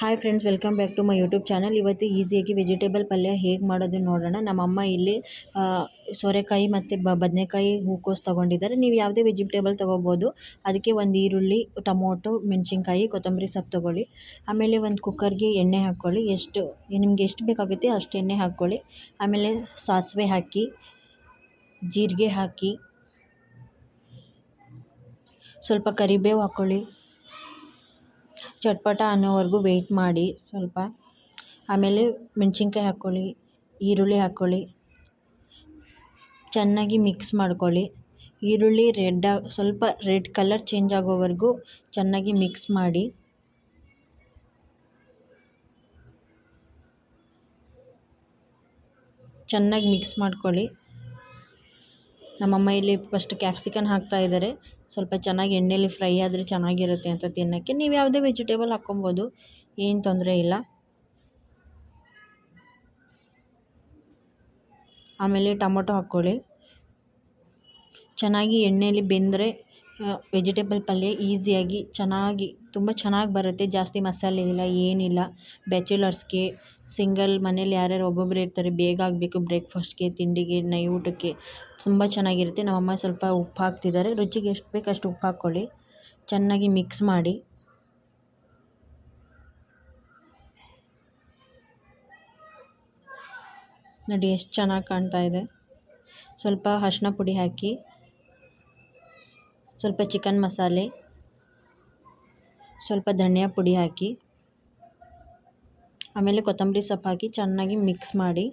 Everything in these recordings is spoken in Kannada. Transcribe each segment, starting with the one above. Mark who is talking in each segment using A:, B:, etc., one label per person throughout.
A: Hi friends welcome back to my YouTube channel ಇವತ್ತು ಈಸಿಯಾಗಿ ವೆಜಿಟೇಬಲ್ ಪಲ್ಯ ಹೇಗೆ ಮಾಡೋದು ನೋಡೋಣ. ನಮ್ಮಮ್ಮ ಇಲ್ಲಿ ಸೋರೆಕಾಯಿ ಮತ್ತು ಬದನೆಕಾಯಿ ಹೂಕೋಸ್ ತೊಗೊಂಡಿದ್ದಾರೆ. ನೀವು ಯಾವುದೇ ವೆಜಿಟೇಬಲ್ ತೊಗೋಬೋದು. ಅದಕ್ಕೆ ಒಂದು ಈರುಳ್ಳಿ, ಟೊಮೊಟೊ, ಮೆಣಸಿನ್ಕಾಯಿ, ಕೊತ್ತಂಬರಿ ಸೊಪ್ಪು ತೊಗೊಳ್ಳಿ. ಆಮೇಲೆ ಒಂದು ಕುಕ್ಕರ್ಗೆ ಎಣ್ಣೆ ಹಾಕ್ಕೊಳ್ಳಿ ಎಷ್ಟು, ನಿಮ್ಗೆ ಎಷ್ಟು ಬೇಕಾಗುತ್ತೆ ಅಷ್ಟು ಎಣ್ಣೆ ಹಾಕ್ಕೊಳ್ಳಿ ಆಮೇಲೆ ಸಾಸಿವೆ ಹಾಕಿ, ಜೀರಿಗೆ ಹಾಕಿ, ಸ್ವಲ್ಪ ಕರಿಬೇವು ಹಾಕ್ಕೊಳ್ಳಿ ಚಟ್ಪಟ ಅನ್ನೋವರೆಗೂ ವೇಯ್ಟ್ ಮಾಡಿ ಸ್ವಲ್ಪ. ಆಮೇಲೆ ಮೆಣಸಿನ್ಕಾಯಿ ಹಾಕ್ಕೊಳ್ಳಿ, ಈರುಳ್ಳಿ ಹಾಕ್ಕೊಳ್ಳಿ, ಚೆನ್ನಾಗಿ ಮಿಕ್ಸ್ ಮಾಡ್ಕೊಳ್ಳಿ. ಈರುಳ್ಳಿ ರೆಡ್ ಸ್ವಲ್ಪ ರೆಡ್ ಕಲರ್ ಚೇಂಜ್ ಆಗೋವರೆಗೂ ಚೆನ್ನಾಗಿ ಮಿಕ್ಸ್ ಮಾಡಿ. ಚೆನ್ನಾಗಿ ಮಿಕ್ಸ್ ಮಾಡ್ಕೊಳ್ಳಿ. ನಮ್ಮಮ್ಮ ಇಲ್ಲಿ ಫಸ್ಟ್ ಕ್ಯಾಪ್ಸಿಕನ್ ಹಾಕ್ತಾ ಇದ್ದಾರೆ ಸ್ವಲ್ಪ ಚೆನ್ನಾಗಿ ಎಣ್ಣೆಲಿ ಫ್ರೈ ಆದರೆ ಚೆನ್ನಾಗಿರುತ್ತೆ ಅಂತ ತಿನ್ನೋಕ್ಕೆ. ನೀವು ಯಾವುದೇ ವೆಜಿಟೇಬಲ್ ಹಾಕ್ಕೊಬೋದು, ಏನು ತೊಂದರೆ ಇಲ್ಲ. ಆಮೇಲೆ ಟೊಮೊಟೊ ಹಾಕ್ಕೊಳ್ಳಿ. ಚೆನ್ನಾಗಿ ಎಣ್ಣೆಯಲ್ಲಿ ಬೆಂದರೆ ವೆಜಿಟೇಬಲ್ ಪಲ್ಯ ಈಸಿಯಾಗಿ ಚೆನ್ನಾಗಿ, ತುಂಬ ಚೆನ್ನಾಗಿ ಬರುತ್ತೆ. ಜಾಸ್ತಿ ಮಸಾಲೆ ಇಲ್ಲ, ಏನಿಲ್ಲ. ಬ್ಯಾಚುಲರ್ಸ್ಗೆ ಸಿಂಗಲ್ ಮನೇಲಿ ಯಾರ್ಯಾರು ಒಬ್ಬೊಬ್ಬರು ಇರ್ತಾರೆ, ಬೇಗ ಆಗಬೇಕು ಬ್ರೇಕ್ಫಾಸ್ಟ್ಗೆ ತಿಂಡಿಗೆ, ನೈ ಊಟಕ್ಕೆ. ತುಂಬ ಚೆನ್ನಾಗಿರುತ್ತೆ. ನಮ್ಮಮ್ಮ ಸ್ವಲ್ಪ ಉಪ್ಪು ಹಾಕ್ತಿದ್ದಾರೆ. ರುಚಿಗೆ ಎಷ್ಟು ಬೇಕು ಅಷ್ಟು ಉಪ್ಪು ಹಾಕ್ಕೊಳ್ಳಿ. ಚೆನ್ನಾಗಿ ಮಿಕ್ಸ್ ಮಾಡಿ. ನೋಡಿ, ಎಷ್ಟು ಚೆನ್ನಾಗಿ ಕಾಣ್ತಾ ಇದೆ. ಸ್ವಲ್ಪ ಅರ್ಶಿನ ಪುಡಿ ಹಾಕಿ. ಸ್ವಲ್ಪ ಚಿಕನ್ ಮಸಾಲೆ, ಸ್ವಲ್ಪ ಧನಿಯಾ ಪುಡಿ ಹಾಕಿ, ಆಮೇಲೆ ಕೊತ್ತಂಬರಿ ಸೊಪ್ಪು ಹಾಕಿ ಚೆನ್ನಾಗಿ ಮಿಕ್ಸ್ ಮಾಡಿ.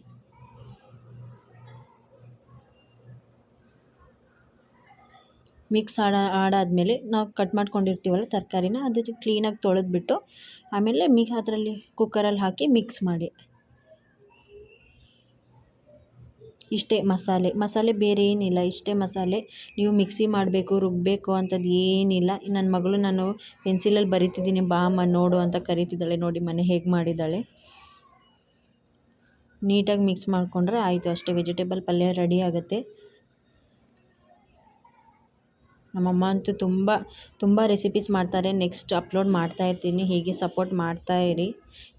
A: ಮಿಕ್ಸ್ ಆಡ, ಆಡಾದಮೇಲೆ ನಾವು ಕಟ್ ಮಾಡ್ಕೊಂಡಿರ್ತೀವಲ್ಲ ತರಕಾರಿನ, ಅದು ಕ್ಲೀನಾಗಿ ತೊಳೆದ್ಬಿಟ್ಟು, ಆಮೇಲೆ ಮಿ ಅದರಲ್ಲಿ ಕುಕ್ಕರಲ್ಲಿ ಹಾಕಿ ಮಿಕ್ಸ್ ಮಾಡಿ. ಇಷ್ಟೇ ಮಸಾಲೆ. ಮಸಾಲೆ ಬೇರೆ ಏನಿಲ್ಲ. ಇಷ್ಟೇ ಮಸಾಲೆ. ನೀವು ಮಿಕ್ಸಿ ಮಾಡಬೇಕು ರುಬ್ಬಬೇಕು ಅಂಥದ್ದು ಏನಿಲ್ಲ. ನನ್ನ ಮಗಳು ನಾನು ಪೆನ್ಸಿಲಲ್ಲಿ ಬರಿತಿದ್ದೀನಿ. ಬಾ ಅಮ್ಮ, ನೋಡು ಅಂತ ಕರಿತಿದ್ದಾಳೆ. ನೋಡಿ ಮನೆ ಹೇಗೆ ಮಾಡಿದ್ದಾಳೆ. ನೀಟಾಗಿ ಮಿಕ್ಸ್ ಮಾಡಿಕೊಂಡ್ರೆ ಆಯಿತು. ಅಷ್ಟೇ ವೆಜಿಟೇಬಲ್ ಪಲ್ಯ ರೆಡಿ ಆಗುತ್ತೆ. ನಮ್ಮಮ್ಮ ಅಂತೂ ತುಂಬ ತುಂಬ ರೆಸಿಪೀಸ್ ಮಾಡ್ತಾರೆ. ನೆಕ್ಸ್ಟ್ ಅಪ್ಲೋಡ್ ಮಾಡ್ತಾ ಇರ್ತೀನಿ. ಹೀಗೆ ಸಪೋರ್ಟ್ ಮಾಡ್ತಾ ಇರಿ.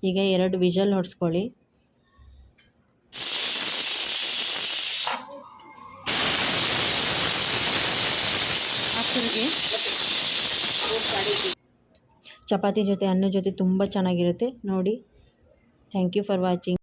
A: ಈಗ ಎರಡು ವಿಷಲ್ ಹೊಡ್ಸ್ಕೊಳ್ಳಿ. ಚಪಾತಿ ಜೊತೆ ಅನ್ನ ಜೊತೆ ತುಂಬ ಚೆನ್ನಾಗಿರುತ್ತೆ. ನೋಡಿ. Thank you for watching